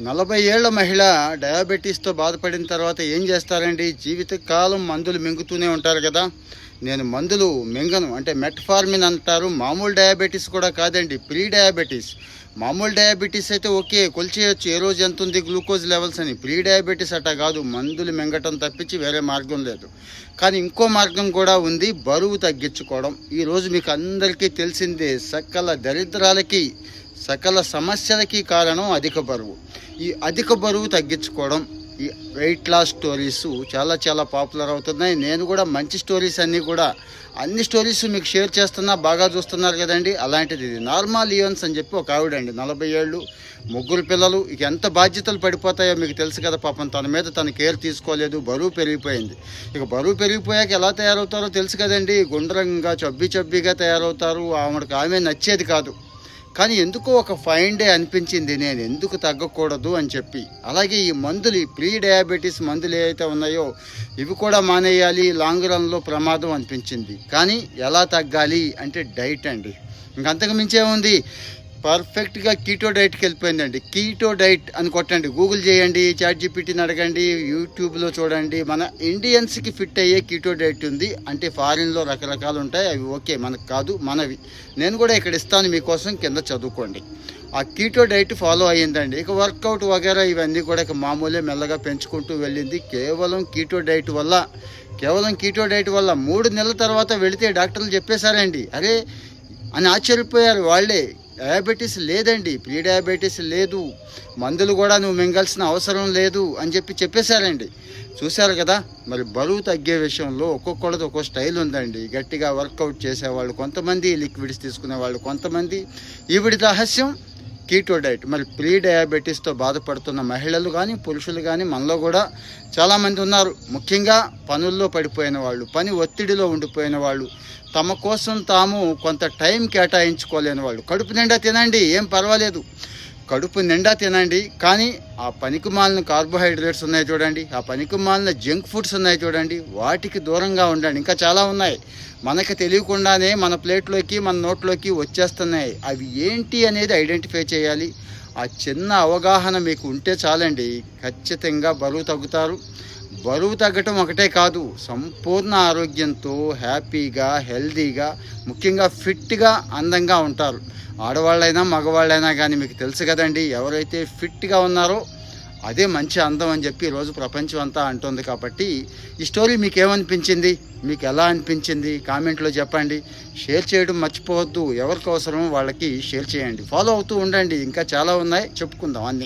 నలభై ఏళ్ళ మహిళ డయాబెటీస్తో బాధపడిన తర్వాత ఏం చేస్తారండి? జీవితకాలం మందులు మింగుతూనే ఉంటారు కదా. నేను మందులు మింగను. అంటే మెట్ఫార్మిన్ అంటారు. మామూలు డయాబెటీస్ కూడా కాదండి. ప్రీ డయాబెటీస్ మామూలు డయాబెటీస్ అయితే ఓకే కొలిచేయచ్చు. ఏ రోజు ఎంత ఉంది గ్లూకోజ్ లెవెల్స్ అని. ప్రీ డయాబెటీస్ అట కాదు. మందులు మింగటం తప్పించి వేరే మార్గం లేదు. కానీ ఇంకో మార్గం కూడా ఉంది. బరువు తగ్గించుకోవడం. ఈరోజు మీకు అందరికీ తెలిసిందే సకల దరిద్రాలకి సకల సమస్యలకి కారణం అధిక బరువు. ఈ అధిక బరువు తగ్గించుకోవడం ఈ వెయిట్ లాస్ స్టోరీస్ చాలా చాలా పాపులర్ అవుతున్నాయి. నేను కూడా మంచి స్టోరీస్ అన్నీ కూడా అన్ని స్టోరీస్ మీకు షేర్ చేస్తున్నా బాగా చూస్తున్నారు కదండి. అలాంటిది ఇది నార్మల్ లియోన్స్ అని చెప్పి ఒక ఆవిడండి. నలభై ఏళ్ళు ముగ్గురు పిల్లలు ఇక ఎంత బాధ్యతలు పడిపోతాయో మీకు తెలుసు కదా పాపం. తన మీద తన కేర్ తీసుకోలేదు బరువు పెరిగిపోయింది. ఇక బరువు పెరిగిపోయాక ఎలా తయారవుతారో తెలుసు కదండి. గుండ్రంగా చబ్బి చబ్బిగా తయారవుతారు. ఆవిడకి ఆమె నచ్చేది కాదు. కానీ ఎందుకో ఒక ఫైన్ డే అనిపించింది. నేను ఎందుకు తగ్గకూడదు అని చెప్పి. అలాగే ఈ మందులు ఈ ప్రీ డయాబెటీస్ మందులు ఏవైతే ఉన్నాయో ఇవి కూడా మానేయాలి. లాంగ్ రన్లో ప్రమాదం అనిపించింది. కానీ ఎలా తగ్గాలి అంటే డైట్ అండి. ఇంకంతకు మించే ఉంది పర్ఫెక్ట్గా కీటో డైట్కి వెళ్ళిపోయిందండి. కీటో డైట్ అని కొట్టండి. గూగుల్ చేయండి చాట్ జీపీటీని అడగండి యూట్యూబ్లో చూడండి. మన ఇండియన్స్కి ఫిట్ అయ్యే కీటో డైట్ ఉంది. అంటే ఫారిన్లో రకరకాలు ఉంటాయి. అవి ఓకే మనకు కాదు మనవి. నేను కూడా ఇక్కడ ఇస్తాను మీకోసం కింద చదువుకోండి. ఆ కీటో డైట్ ఫాలో అయ్యిందండి. ఇక వర్కౌట్ వగేరా ఇవన్నీ కూడా ఇక మామూలే మెల్లగా పెంచుకుంటూ వెళ్ళింది. కేవలం కీటో డైట్ వల్ల కేవలం కీటో డైట్ వల్ల మూడు నెలల తర్వాత వెళితే డాక్టర్లు చెప్పేశారండి. అరే అని ఆశ్చర్యపోయారు వాళ్ళే. డయాబెటీస్ లేదండి ప్రీ డయాబెటీస్ లేదు. మందులు కూడా నువ్వు మింగాల్సిన అవసరం లేదు అని చెప్పి చెప్పేశారండి. చూశారు కదా మరి బరువు తగ్గే విషయంలో ఒక్కొక్కళ్ళది ఒక్కో స్టైల్ ఉందండి. గట్టిగా వర్కౌట్ చేసేవాళ్ళు కొంతమంది లిక్విడ్స్ తీసుకునే వాళ్ళు కొంతమంది ఈవిడి రహస్యం కీటో డైట్. మరి ప్రీ డయాబెటీస్తో బాధపడుతున్న మహిళలు కానీ పురుషులు కానీ మనలో కూడా చాలామంది ఉన్నారు. ముఖ్యంగా పనుల్లో పడిపోయిన వాళ్ళు పని ఒత్తిడిలో ఉండిపోయిన వాళ్ళు తమ కోసం తాము కొంత టైం కేటాయించుకోలేని వాళ్ళు. కడుపు నిండా తినండి ఏం పర్వాలేదు. కడుపు నిండా తినండి కానీ ఆ పనికి మాలిన కార్బోహైడ్రేట్స్ ఉన్నాయి చూడండి ఆ పనికి మాలిన జంక్ ఫుడ్స్ ఉన్నాయి చూడండి వాటికి దూరంగా ఉండండి. ఇంకా చాలా ఉన్నాయి. మనకి తెలియకుండానే మన ప్లేట్లోకి మన నోట్లోకి వచ్చేస్తున్నాయి. అవి ఏంటి అనేది ఐడెంటిఫై చేయాలి. ఆ చిన్న అవగాహన మీకు ఉంటే చాలండి. ఖచ్చితంగా బరువు తగ్గుతారు. బరువు తగ్గటం ఒకటే కాదు సంపూర్ణ ఆరోగ్యంతో హ్యాపీగా హెల్దీగా ముఖ్యంగా ఫిట్గా అందంగా ఉంటారు. ఆడవాళ్ళైనా మగవాళ్ళైనా కానీ మీకు తెలుసు కదండి ఎవరైతే ఫిట్గా ఉన్నారో అదే మంచి అందం అని చెప్పి ఈరోజు ప్రపంచం అంతా అంటుంది కాబట్టి ఈ స్టోరీ మీకు ఏమనిపించింది మీకు ఎలా అనిపించింది? కామెంట్లో చెప్పండి. షేర్ చేయడం మర్చిపోవద్దు. ఎవరికి అవసరమో వాళ్ళకి షేర్ చేయండి. ఫాలో అవుతూ ఉండండి. ఇంకా చాలా ఉన్నాయి. చెప్పుకుందాం అన్నీ.